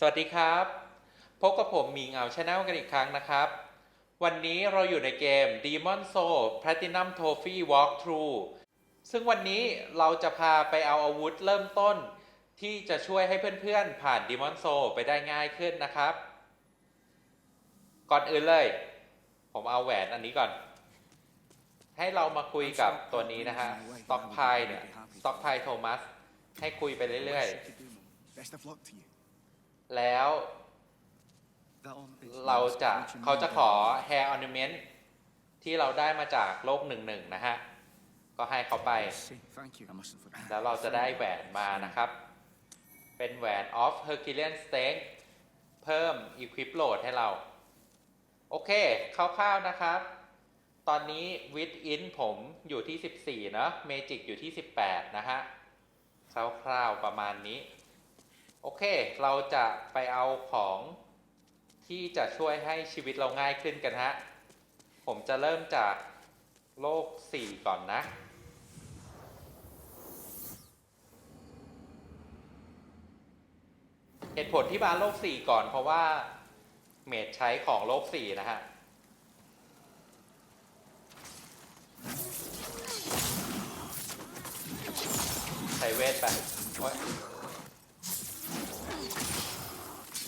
สวัสดีครับ พบกับผมมีเงาชาแนลกันอีกครั้งนะครับ วันนี้เราอยู่ในเกม Demon Soul Platinum Trophy Walkthrough ซึ่งวันนี้เราจะพาไปเอาอาวุธเริ่มต้น ที่จะช่วยให้เพื่อนๆ ผ่าน Demon Soul ไปได้ง่ายขึ้นนะครับ ก่อนอื่นเลย ผมเอาแหวนอันนี้ก่อน ให้เรามาคุยกับตัวนี้นะฮะสต็อกพายเนี่ยสต็อกพายโทมัสให้คุยไปเรื่อยๆ แล้วเราจะเขาจะขอ hair ornament ที่เราได้มาจากโลกหนึ่งหนึ่งนะฮะ ก็ให้เขาไป แล้วเราจะได้แหวนมานะครับ เป็นแหวน of Herculean s t r e n g t เพิ่ม equip load ให้เรา โอเคคร่าวๆนะครับ ตอนนี้ with in ผมอยู่ที่ 14 เนอะ magic อยู่ที่ 18 นะฮะคร่าวๆประมาณนี้ โอเค เราจะไปเอาของที่จะช่วยให้ชีวิตเราง่ายขึ้นกันฮะ ผมจะเริ่มจากโลก 4 ก่อนนะ เหตุผลที่มาโลก 4 ก่อนเพราะว่าเมดใช้ของโลก 4 นะฮะใช้เวทไป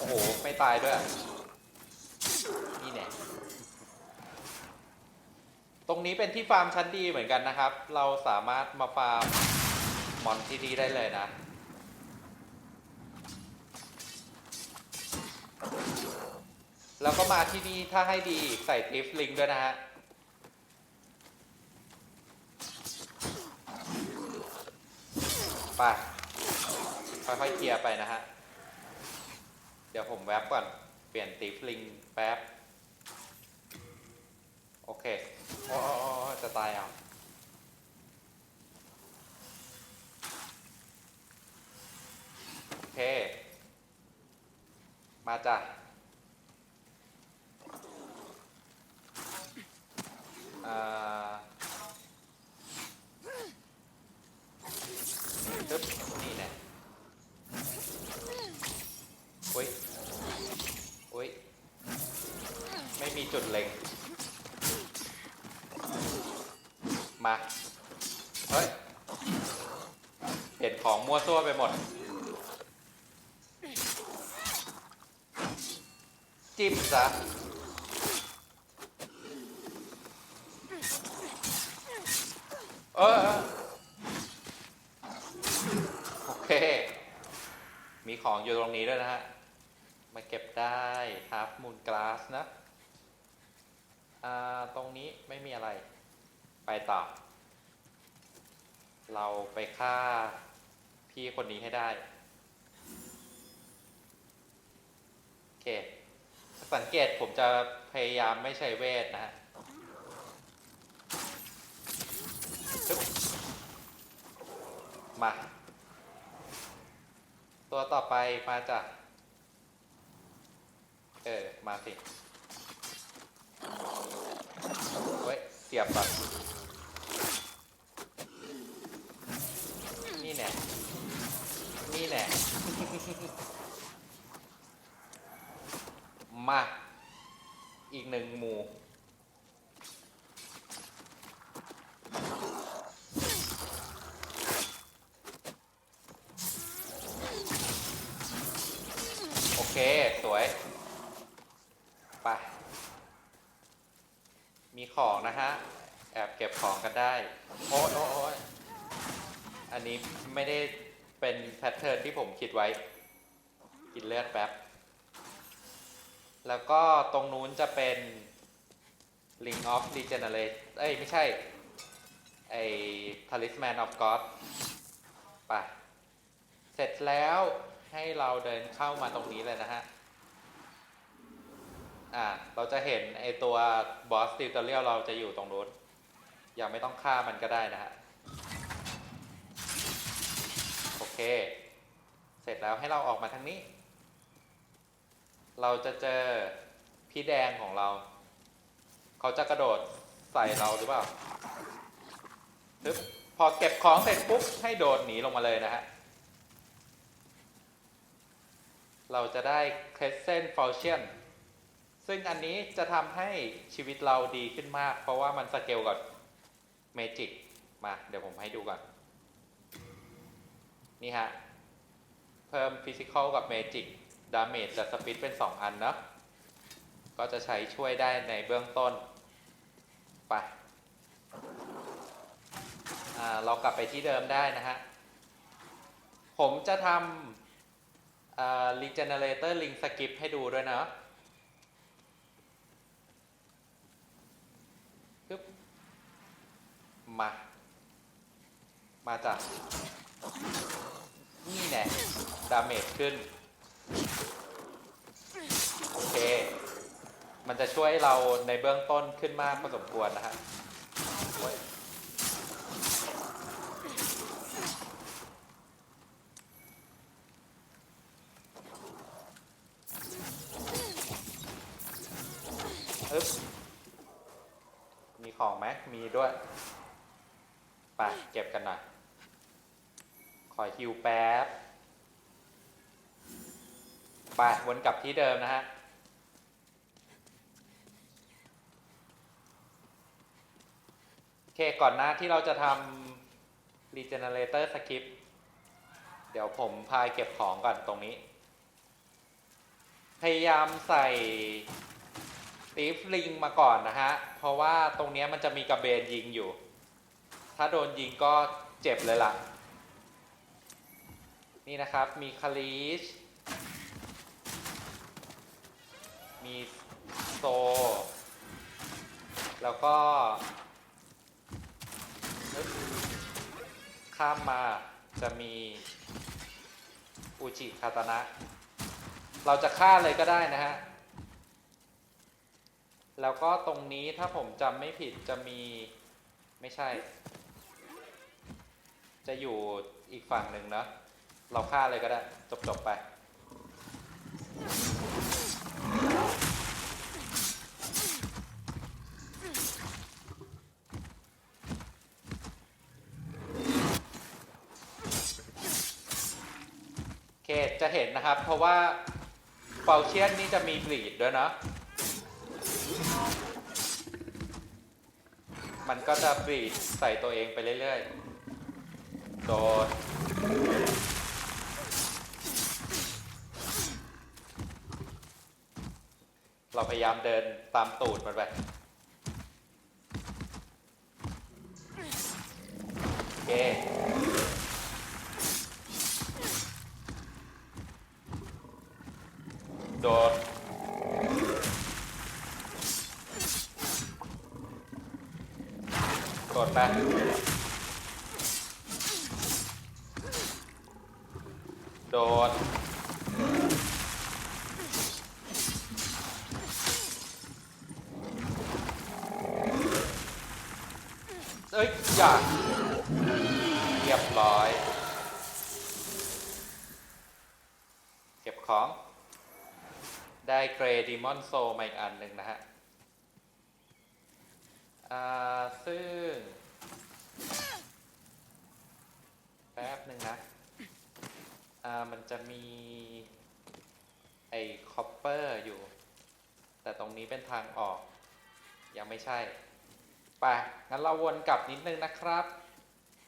โอ้โห ไม่ตายด้วย นี่แน่ตรงนี้เป็นที่ฟาร์มชั้นดีเหมือนกันนะครับ เราสามารถมาฟาร์มมอนที่นี่ได้เลยนะ แล้วก็มาที่นี่ถ้าให้ดีใส่ลิฟลิงด้วยนะฮะไปค่อยๆเคลียร์ไปนะฮะ เดี๋ยวผมแวบก่อน เปลี่ยนติฟลิงแป๊บ โอเคโอโอโอ้โอ้จะตายเอาโอเค มาจ้ะ อ่าตึ๊บนี่แน่อุ้ย อุ้ย ไม่มีจุดเล็ง มา เฮ้ย เห็นของมั่ ตัวไปหมด จิ้มซะเออโอเค มีของอยู่ตรงนี้ด้วยนะฮะ มาเก็บได้ฮาร์ฟมูนกลาสนะอ่าตรงนี้ไม่มีอะไร ไปต่อ เราไปฆ่า พี่คนนี้ให้ได้โอเคสังเกตผมจะพยายามไม่ใช้เวทนะฮะมา ตัวต่อไปมาจาก เออ มาสิเฮ้ยเสียบก่อนนี่แน่่แน่มา อีกหนึ่งหมู่โอเค สวย ไป มีของนะฮะ แอบเก็บของกันได้ โอ้ยโอ้ยอันนี้ไม่ได้ เป็นแพทเทิร์นที่ผมคิดไว้ กินเลือดแป๊บ แล้วก็ตรงนู้นจะเป็น Ring of Regenerate เอ้ย ไม่ใช่ ไอ้ Talisman of God ไปเสร็จแล้วให้เราเดินเข้ามาตรงนี้เลยนะฮะ อ่า เราจะเห็นไอตัวบอสติวเตอร์เรียลเราจะอยู่ตรงนู้นยังไม่ต้องฆ่ามันก็ได้นะฮะ เคเสร็จแล้วให้เราออกมาทางนี้ เราจะเจอพี่แดงของเรา เขาจะกระโดดใส่เราหรือเปล่าปึ๊บพอเก็บของเสร็จปุ๊บให้โดดหนีลงมาเลยนะฮะ เราจะได้ Crescent Falchion ซึ่งอันนี้จะทำให้ชีวิตเราดีขึ้นมาก เพราะว่ามันสเกลกับเมจิกมา เดี๋ยวผมให้ดูก่อน นี่ฮะ เพิ่มฟิสิกอลกับเมจิกดาเมจกับสปิดเป็น 2 อันเนาะก็จะใช้ช่วยได้ในเบื้องต้น ไปเรากลับไปที่เดิมได้นะฮะ ผมจะทำอ่า regenerator link skip ให้ดูด้วยนะมา มาจาก แน่ดาเมจขึ้น โอเค มันจะช่วยเราในเบื้องต้นขึ้นมากพอสมควรนะฮะอึ๊บมีของไหมมีด้วย ไป เก็บกันหน่อย ขอฮิวแป๊บไปวนกลับที่เดิมนะฮะโอเคก่อนหน้าที่เราจะทำ regenerator skip เดี๋ยวผมพายเก็บของก่อนตรงนี้ พยายามใส่ตีฟลิงมาก่อนนะฮะ เพราะว่าตรงนี้มันจะมีกระเบนยิงอยู่ ถ้าโดนยิงก็เจ็บเลยล่ะ นี่นะครับ มีคาริชมีโซ แล้วก็ข้ามมาจะมีอุจิคาตนะ เราจะฆ่าเลยก็ได้นะฮะ แล้วก็ตรงนี้ถ้าผมจำไม่ผิดจะมีไม่ใช่ จะอยู่อีกฝั่งหนึ่งเนอะ เราฆ่าเลยก็ได้ จบๆไปโอเคจะเห็นนะครับ เพราะว่าเฟลเชียนนี่จะมีบลีดด้วยเนาะมันก็จะบลีดใส่ตัวเองไปเรื่อยๆ โดน เรา พยายามเดินตามตูดมันไป โอเค โดน โดดไป โดด เอ้ย อย่าเรียบร้อย เก็บของ ได้เกรดิมอนโซมาอีกอันหนึ่งนะฮะซึ่ง แป๊บหนึ่งนะมันจะมี ไอ้คอปเปอร์อยู่ แต่ตรงนี้เป็นทางออก ยังไม่ใช่ ไป งั้นเราวนกลับนิดนึงนะครับ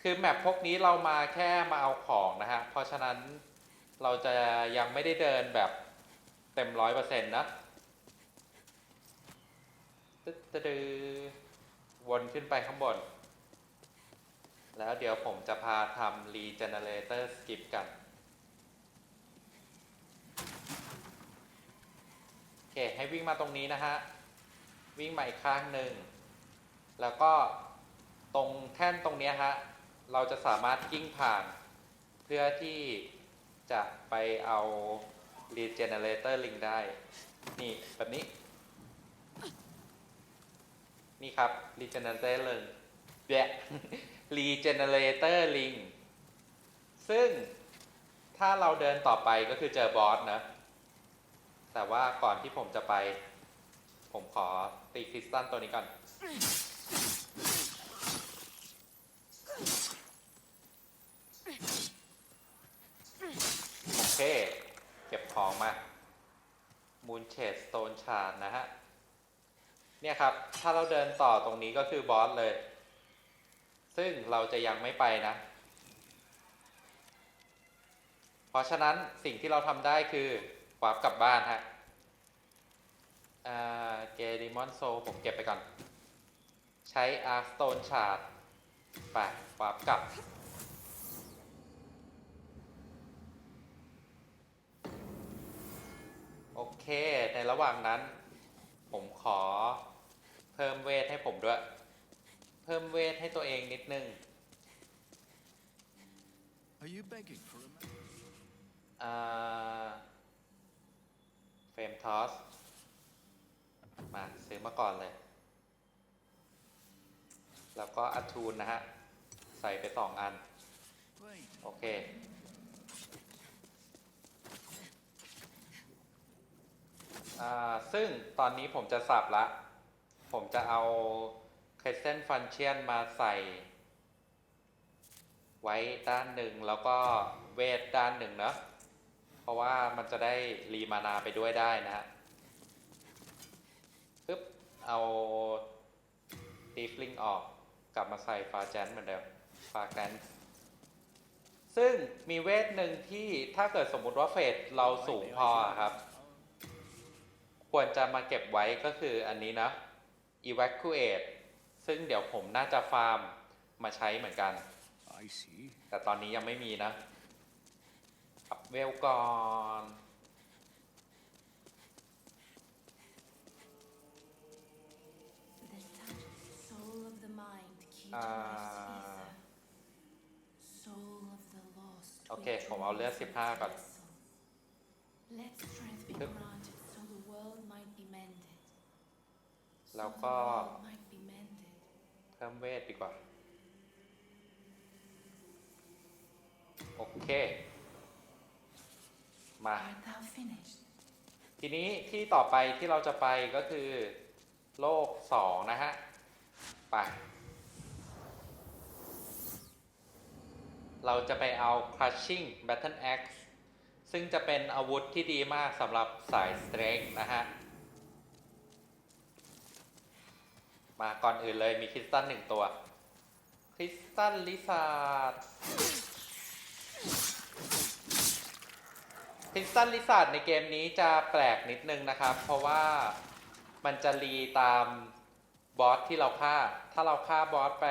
คือแมปพวกนี้เรามาแค่มาเอาของนะฮะ เพราะฉะนั้น เราจะยังไม่ได้เดินแบบเต็มร้อยเปอร์เซ็นต์นะตึ๊ดตึ๊วนขึ้นไปข้างบน แล้วเดี๋ยวผมจะพาทำ regenerator skip กัน โอเค ให้วิ่งมาตรงนี้นะฮะ วิ่งมาอีกข้างหนึ่ง แล้วก็ตรงแท่นตรงนี้ฮะ เราจะสามารถกิ้งผ่านเพื่อที่ จะไปเอา regenerator link ได้ นี่แบบนี้ นี่ครับ regenerator link แยะ regenerator link ซึ่งถ้าเราเดินต่อไปก็คือเจอบอสนะ แต่ว่าก่อนที่ผมจะไป ผมขอตีคริสตัลตัวนี้ก่อน เค เก็บของมามูนเชดสโตนชาร์ดนะฮะ เนี่ยครับ ถ้าเราเดินต่อตรงนี้ก็คือบอสเลย ซึ่งเราจะยังไม่ไปนะ เพราะฉะนั้นสิ่งที่เราทำได้คือวาร์ปกลับบ้านฮะเกดิมอนโซผมเก็บไปก่อน ใช้อาร์สโตนชาร์ดไปวาร์ปกลับ โอ เค ในระหว่างนั้น ผมขอเพิ่มเวทให้ผมด้วย เพิ่มเวทให้ตัวเองนิดนึง Are you begging for a man? อ่าเฟรมทอส มาซื้อมาก่อนเลย แล้วก็อัทูนนะฮะ ใส่ไปสองอัน Wait. โอเค อ่า ซึ่งตอนนี้ผมจะสับละ ผมจะเอา Crescent Function มาใส่ ไว้ด้านหนึ่งแล้วก็เวทด้านหนึ่งเนอะเพราะว่ามันจะได้รีมานาไปด้วยได้นะฮะปึ๊บเอาตีฟลิงออกกลับมาใส่ฟาแจนเหมือนเดิมฟาแกนซึ่งมีเวทหนึ่งที่ถ้าเกิดสมมุติว่าเฟสเราสูงพอครับ ควรจะมาเก็บไว้ก็คืออันนี้นะ evacuate ซึ่งเดี๋ยวผมน่าจะฟาร์มมาใช้เหมือนกัน I see. แต่ตอนนี้ยังไม่มีนะอัพเวลก่อน The touch, soul of the mind, key to Ah. life's ether. Soul of the lost. โอเค which ผมเอาเลือด remains 15ก่อน its vessel. Let strength be Yep. granted so the world might be mended. So แล้วก็เพิ่มเวทดีกว่า โอเค มา ทีนี้ที่ต่อไปที่เราจะไปก็คือ โลกสองนะฮะ ไป เราจะไปเอา crushing battle axe ซึ่งจะเป็นอาวุธที่ดีมากสำหรับสาย strength นะฮะ มาก่อนอื่นเลยมีคริสตัลหนึ่งตัว คริสตัลลิซาร์ดคริสตัลลิซาร์ดในเกมนี้จะแปลกนิดนึงนะครับ เพราะว่ามันจะรีตามบอสที่เราฆ่า ถ้าเราฆ่าบอสไป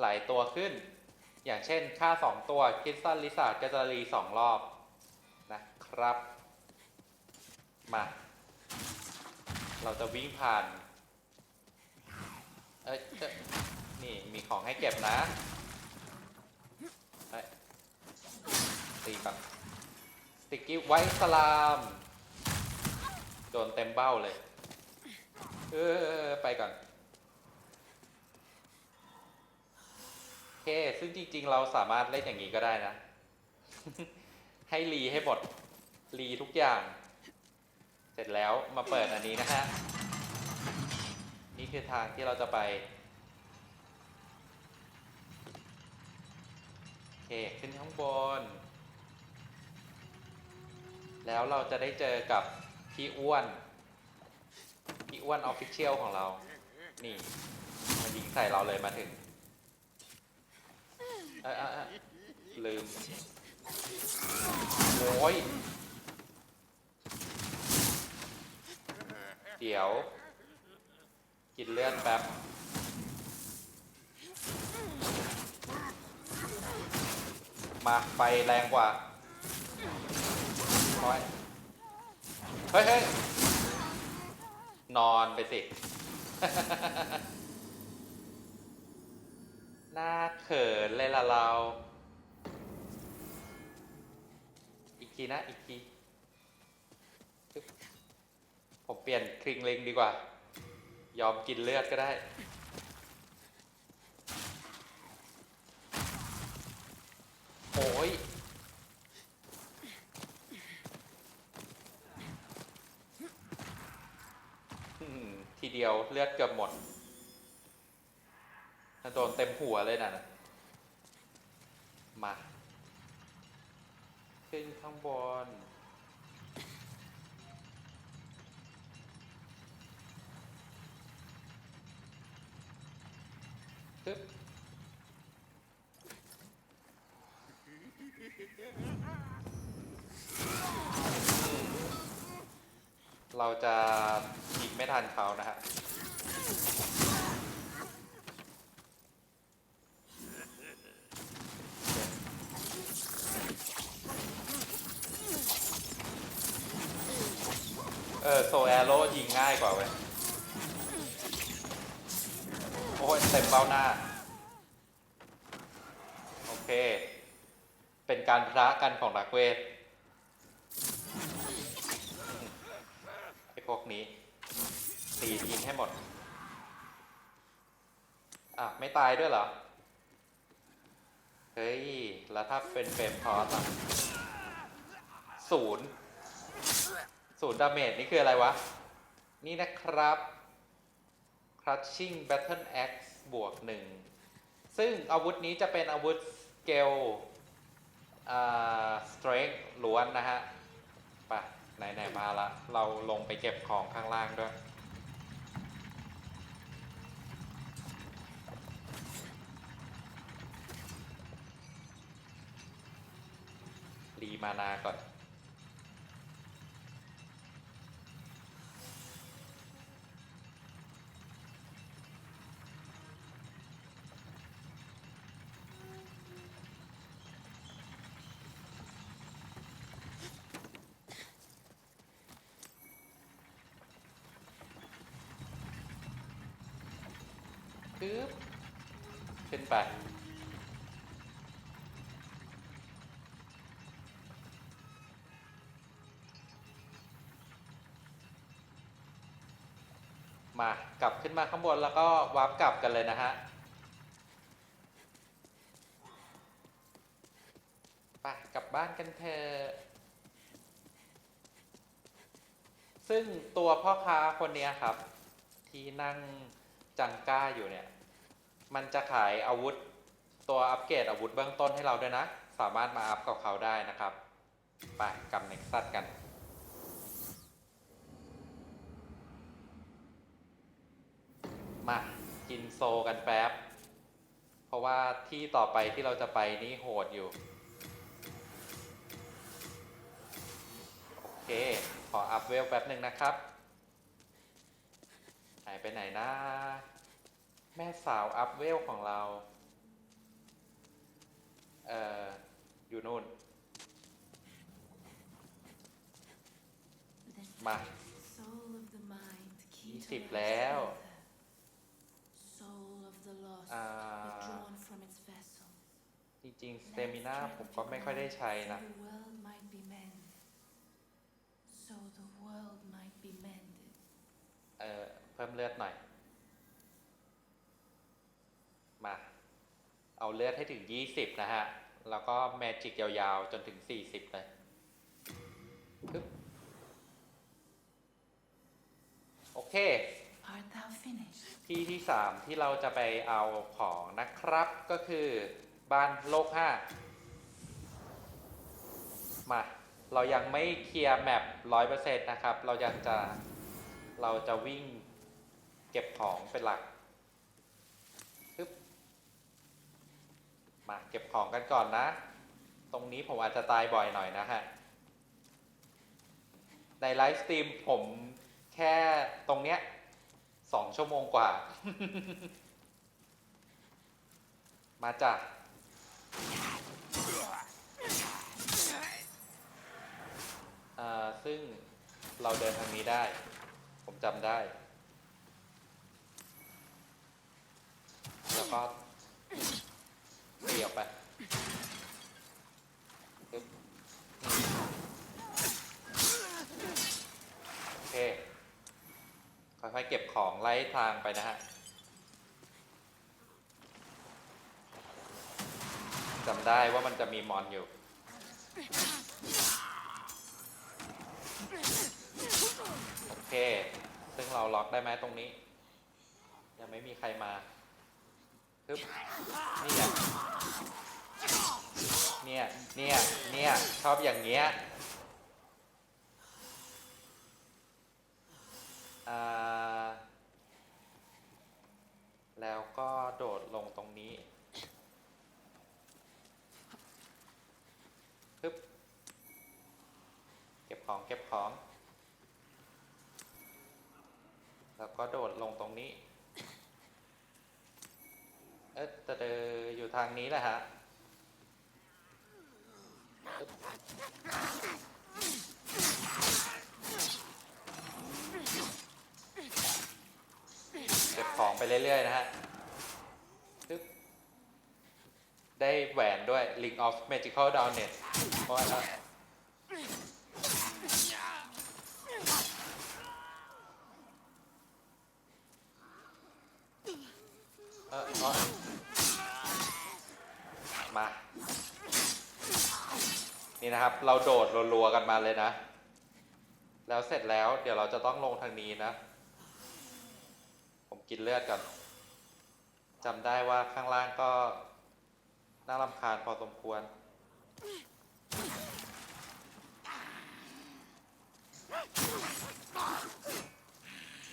หลายตัวขึ้น อย่างเช่นฆ่า 2 ตัวคริสตัลลิซาร์ดก็จะรีสองรอบนะครับ มา เราจะวิ่งผ่าน เอ้ยเอ้ยนี่มีของให้เก็บนะเอ้ยตีก่อนสติกกี้ไวท์สลาม โดนเต็มเบ้าเลย เออไปก่อน โอเค ซึ่งจริง ๆ เราสามารถเล่นอย่างนี้ก็ได้นะ ให้รีให้หมดรีทุกอย่าง เสร็จแล้วมาเปิดอันนี้นะฮะ นี่คือทางที่เราจะไป โอเค ขึ้นข้างบน แล้วเราจะได้เจอกับพี่อ้วน พี่อ้วนออฟฟิเชียลของเรา นี่มายิงใส่เราเลยมาถึง เอยเออลืม โอ้ย เดี๋ยว กินเลือดแป๊บมาไฟแรงกว่าโอ้ยเฮ้ยเฮ้ยนอนไปสิน่าเขินเลยล่ะเรา อีกทีนะ อีกที ผมเปลี่ยนคลิงเลงดีกว่า ยอมกินเลือดก็ได้ โอ้ย ทีเดียวเลือดเกือบหมดถ้าโดนเต็มหัวเลยนะนะมา ขึ้นข้างบน เราจะยิงไม่ทันเขานะฮะเออโซแอโร่ยิงง่ายกว่าเว้ยโอ้ยเต็มเบ้าหน้า โอเค เป็นการพระกันของนักเวทไอ้พวกนี้ ตีทิ้ง ให้หมด อะ ไม่ตายด้วยเหรอ เฮ้ย แล้วถ้าเป็นเฟรมพอสอะศูนย์ศูนย์ดาเมจนี่คืออะไรวะ นี่นะครับ Crushing Battle Axe บวกหนึ่ง ซึ่งอาวุธนี้จะเป็นอาวุธสเกลอ่า strength ล้วนนะฮะ ไป ไหน ๆ มาละ เราลงไปเก็บของข้างล่างด้วย มานาก่อน ปึ๊บ ขึ้นไป มากลับขึ้นมาข้างบนแล้วก็วาร์ปกลับกันเลยนะฮะไปกลับบ้านกันเถอะซึ่งตัวพ่อค้าคนนี้ครับ ที่นั่งจังก้าอยู่เนี่ย มันจะขายอาวุธตัวอัปเกรดอาวุธเบื้องต้นให้เราด้วยนะ สามารถมาอัพกับเขาได้นะครับ ไปกลับเน็กซัสกัน มากินโซกันแป๊บ เพราะว่าที่ต่อไปที่เราจะไปนี่โหดอยู่ โอเค ขออัพเวลแป๊บหนึ่งนะครับ หายไปไหนนะ แม่สาวอัพเวลของเรา เอ่อ อยู่นู่น The Ma. soul of the mind, key ยี่ to สิบ life's แล้ว ether. Soul of the lost, อ่า withdrawn from its vessel. จริงๆสเตมินาผมก็ไม่ค่อยได้ใช้นะ So the world might be mended. So the world might be mended. เอ่อเพิ่มเลือดหน่อย มา เอาเลือดให้ถึง 20 นะฮะ แล้วก็แมจิกยาวๆ จนถึง 40 เลยปึ๊บโอเค Art thou finished? ที่ที่ 3 ที่เราจะไปเอาของนะครับ ก็คือบ้านโลก 5 มา เรายังไม่เคลียร์แมป100%นะครับ เรายังจะเราจะวิ่งเก็บของเป็นหลักปึ๊บมาเก็บของกันก่อนนะ ตรงนี้ผมอาจจะตายบ่อยหน่อยนะฮะ ในไลฟ์สตรีมผมแค่ตรงเนี้ย สองชั่วโมงกว่า มาจากอ่าซึ่งเราเดินทางนี้ได้ ผมจำได้ แล้วก็เดี่ยวไปบโอเค ค่อยเก็บของไล่ทางไปนะฮะจำได้ว่ามันจะมีมอนอยู่ โอเค ซึ่งเราล็อกได้ไหมตรงนี้ ยังไม่มีใครมาปึ๊บนี่เนี่ย เนี่ย เนี่ย ชอบอย่างเงี้ย อ่า แล้วก็โดดลงตรง ของเก็บของ แล้วก็โดดลงตรงนี้ เอ๊ะจะเดินอยู่ทางนี้แหละฮะเก็บของไปเรื่อย ๆ นะฮะได้แหวนด้วย Link of Magical d o w n e t เพราะว่า เออเอามา นะครับ เราโดดรัวๆกันมาเลยนะ แล้วเสร็จแล้วเดี๋ยวเราจะต้องลงทางนี้นะ ผมกินเลือดก่อนจำได้ว่าข้างล่างก็ น่ารำคาญพอสมควร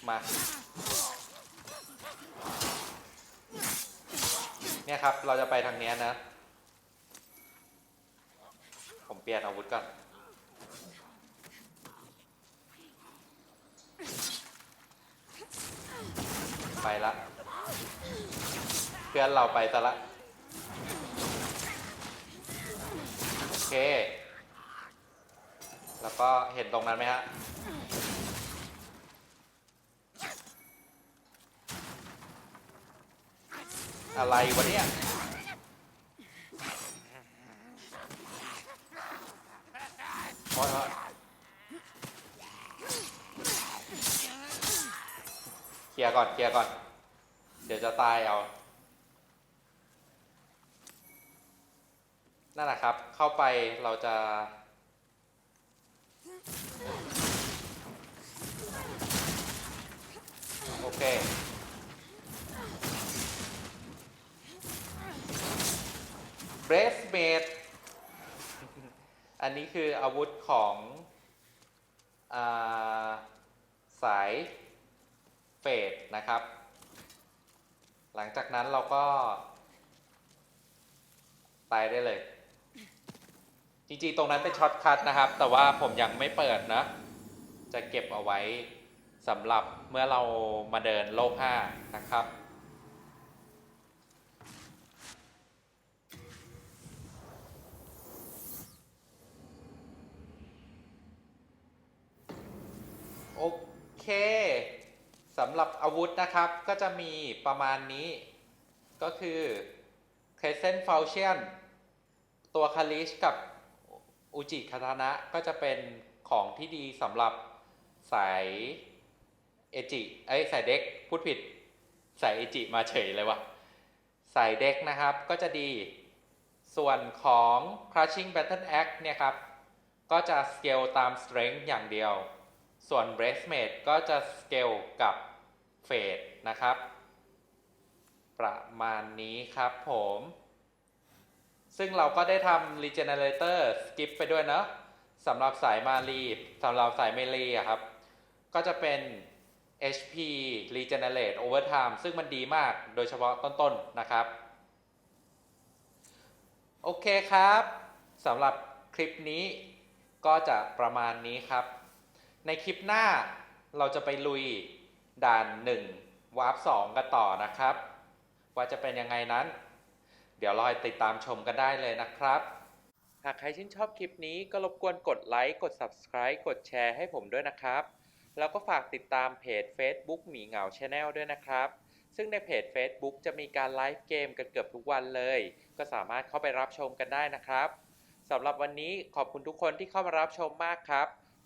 มา เนี่ยครับเราจะไปทางนี้นะ เปลี่ยนอาวุธก่อนไปละเพื่อนเราไปซะละโอเค แล้วก็เห็นตรงนั้นไหมฮะอะไรวะเนี่ย อยเคลียร์ก่อนเคลียร์ก่อน เดี๋ยวจะตายเอา นั่นแหละครับ เข้าไปเราจะโอเค เบรสเมด อันนี้คืออาวุธของอาสายเฟดนะครับ หลังจากนั้นเราก็ตายได้เลย จริงๆ ตรงนั้นเป็นช็อตคัทนะครับ แต่ว่าผมยังไม่เปิดนะ จะเก็บเอาไว้สำหรับเมื่อเรามาเดินโลก5นะครับ โอเคสำหรับอาวุธนะครับก็จะมีประมาณนี้ ก็คือ Crescent Falchion ตัวคาลิชกับอุจิคาตานะก็จะเป็นของที่ดีสำหรับสายเอจิไอสายเด็กพูดผิดสายเอจิมาเฉยเลยวะสายเด็กนะครับก็จะดีส่วนของ Crushing Battle Axe เนี่ยครับ ก็จะสเกลตาม Strength อย่างเดียว ส่วน Breastmate ก็จะสเกลกับเฟดนะครับ ประมาณนี้ครับผม ซึ่งเราก็ได้ทำ Regenerator Skip ไปด้วยเนาะสำหรับสายมารีสำหรับสายเมลีอะครับ ก็จะเป็น HP Regenerate Overtime ซึ่งมันดีมากโดยเฉพาะต้นๆนะครับ โอเคครับสำหรับคลิปนี้ก็จะประมาณนี้ครับ ในคลิปหน้าเราจะไปลุยด่าน1วาร์ป2กันต่อนะครับ ว่าจะเป็นยังไงนั้น เดี๋ยวรอติดตามชมกันได้เลยนะครับ หากใครชื่นชอบคลิปนี้ก็รบกวนกดไลค์ กด Subscribe กดแชร์ให้ผมด้วยนะครับ แล้วก็ฝากติดตามเพจ Facebook หมีเหงา Channel ด้วยนะครับ ซึ่งในเพจ Facebook จะมีการไลฟ์เกมกันเกือบทุกวันเลย ก็สามารถเข้าไปรับชมกันได้นะครับสำหรับวันนี้ขอบคุณทุกคนที่เข้ามารับชมมากครับ